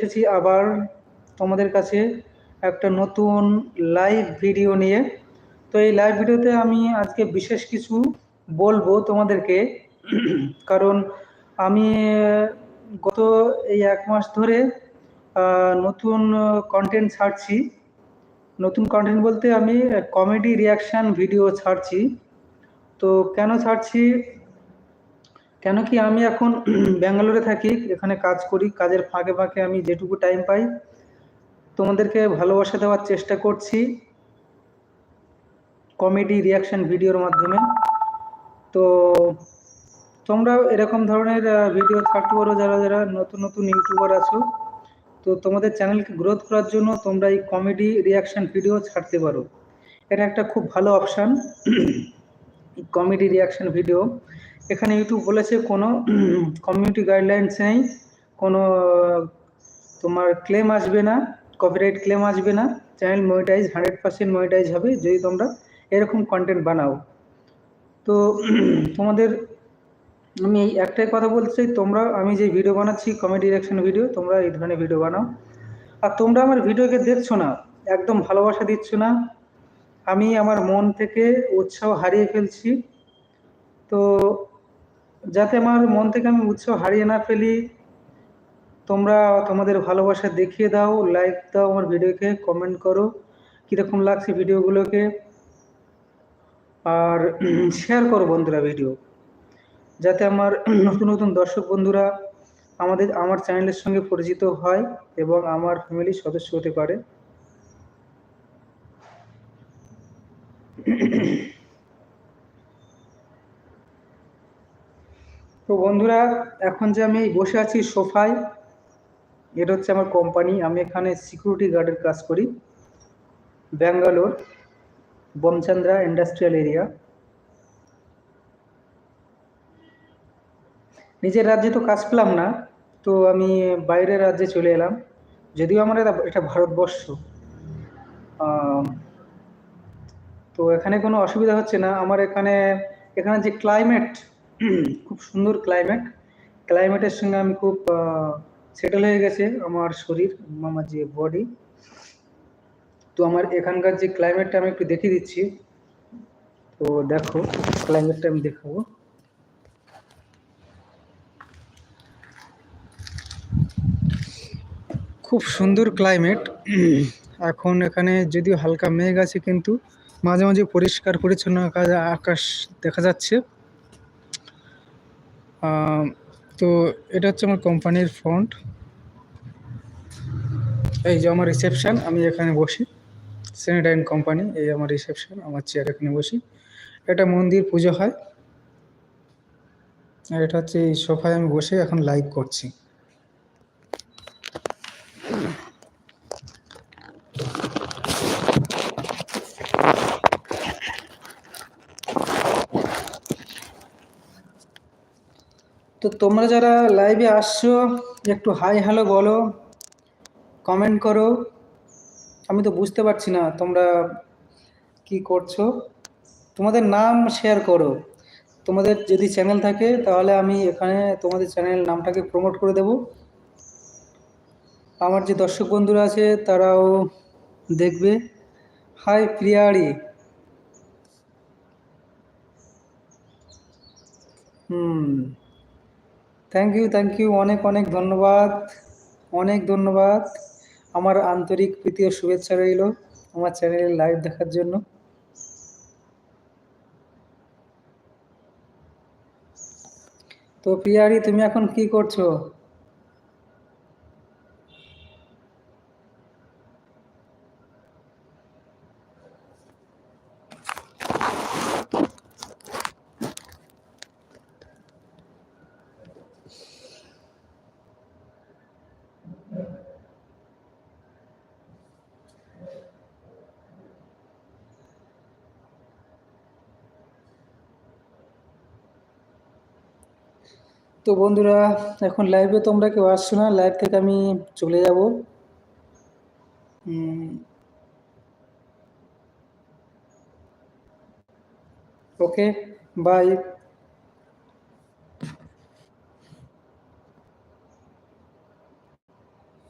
এসেছি আবার তোমাদের কাছে একটা নতুন লাইভ ভিডিও নিয়ে। তো এই লাইভ ভিডিওতে আমি আজকে বিশেষ কিছু বলব তোমাদেরকে। কারণ আমি গত এই এক মাস ধরে নতুন কন্টেন্ট ছাড়ছি। নতুন কন্টেন্ট বলতে আমি কমেডি রিয়াকশান ভিডিও ছাড়ছি। তো কেন ছাড়ছি? কেন কি আমি এখন ব্যাঙ্গালোরে থাকি, এখানে কাজ করি, কাজের ফাঁকে ফাঁকে আমি যেটুকু টাইম পাই। তোমাদেরকে ভালোবাসা দেওয়ার চেষ্টা করছি। কমেডি রিয়াকশন ভিডিওর মাধ্যমে। তো তোমরা এরকম ধরনের ভিডিও থাকতে পারো যারা যারা নতুন নতুন ইউটিউবার আছো, তো তোমাদের চ্যানেলকে গ্রোথ করার জন্য তোমরা এই কমেডি রিয়াকশন ভিডিও ছাড়তে পারো। এটা একটা খুব ভালো অপশান কমেডি রিয়াকশন ভিডিও এখানে ইউটিউব বলেছে কোনো কমিউনিটি গাইডলাইন্স নেই, কোনো, তোমার ক্লেম আসবে না কপিরাইট ক্লেম আসবে না channel monetize hundred percent monetize হবে, যদি তোমরা এরকম কন্টেন্ট বানাও। তো তোমাদের, আমি এই একটাই কথা বলতে চাই, তোমরা, আমি যে ভিডিও বানাচ্ছি কমেডি রিয়াকশন ভিডিও তোমরা এই ধরনের ভিডিও বানাও। আর তোমরা আমার ভিডিওকে দেখছ না, একদম ভালোবাসা দিচ্ছ না, আমি আমার মন থেকে উৎসাহ হারিয়ে ফেলছি। তো যাতে আমার মন থেকে আমি উৎসাহ হারিয়ে না ফেলি। তোমরা তোমাদের ভালোবাসা দেখিয়ে দাও লাইক দাও আমার ভিডিওকে কমেন্ট করো, কীরকম লাগছে ভিডিওগুলোকে। আর শেয়ার করো বন্ধুরা ভিডিও যাতে আমার নতুন নতুন দর্শক বন্ধুরা আমাদের, আমার চ্যানেলের সঙ্গে পরিচিত হয় এবং আমার ফ্যামিলির সদস্য হতে পারে। তো বন্ধুরা, এখন যে আমি বসে আছি সোফায়, এটা হচ্ছে আমার কোম্পানি আমি এখানে সিকিউরিটি গার্ডের কাজ করি। ব্যাঙ্গালোর বমচন্দ্রা ইন্ডাস্ট্রিয়াল এরিয়া নিজের রাজ্যে তো কাজ পেলাম না, তো আমি বাইরের রাজ্যে চলে এলাম। যদিও আমার এটা ভারতবর্ষ। তো এখানে কোনো অসুবিধা হচ্ছে না। আমার এখানে এখানে যে ক্লাইমেট খুব সুন্দর ক্লাইমেট ক্লাইমেটের সঙ্গে আমি খুব সেটেল হয়ে গেছে আমার শরীর, আমার যে বডি তো আমার এখানকার যে ক্লাইমেটটা আমি একটু দেখিয়ে দিচ্ছি। তো দেখো ক্লাইমেটটা আমি দেখাবো। খুব সুন্দর ক্লাইমেট এখন এখানে যদিও হালকা মেঘ আছে, কিন্তু মাঝে মাঝে পরিষ্কার পরিচ্ছন্ন আকাশ দেখা যাচ্ছে। তো এটা হচ্ছে আমার কোম্পানির ফ্রন্ট এই যে আমার রিসেপশান, আমি এখানে বসি। স্যানিটাইন কোম্পানি, এই আমার রিসেপশান, আমার চেয়ার এখানে বসি। এটা মন্দির পুজো হয়। আর এটা হচ্ছে এই সোফায় আমি বসে এখন লাইভ করছি। তোমরা যারা লাইভে আসছো, একটু হাই হ্যালো বলো কমেন্ট করো। আমি তো বুঝতে পারছি না তোমরা কি করছ। তোমাদের নাম শেয়ার করো। তোমাদের যদি চ্যানেল থাকে, তাহলে আমি এখানে তোমাদের চ্যানেল নামটাকে প্রমোট করে দেব। আমার যে দর্শক বন্ধুরা আছে, তারাও দেখবে। হাই প্রিয়ারি হুম। থ্যাংক ইউ থ্যাংক ইউ অনেক অনেক ধন্যবাদ। অনেক ধন্যবাদ। আমার আন্তরিক প্রীতি ও শুভেচ্ছা রইল আমার চ্যানেলে লাইভ দেখার জন্য। তো প্রিয়ারি, তুমি এখন কি করছ? তো বন্ধুরা, এখন লাইভে তোমরা কেউ আসছো না লাইভ থেকে আমি চলে যাব। Okay bye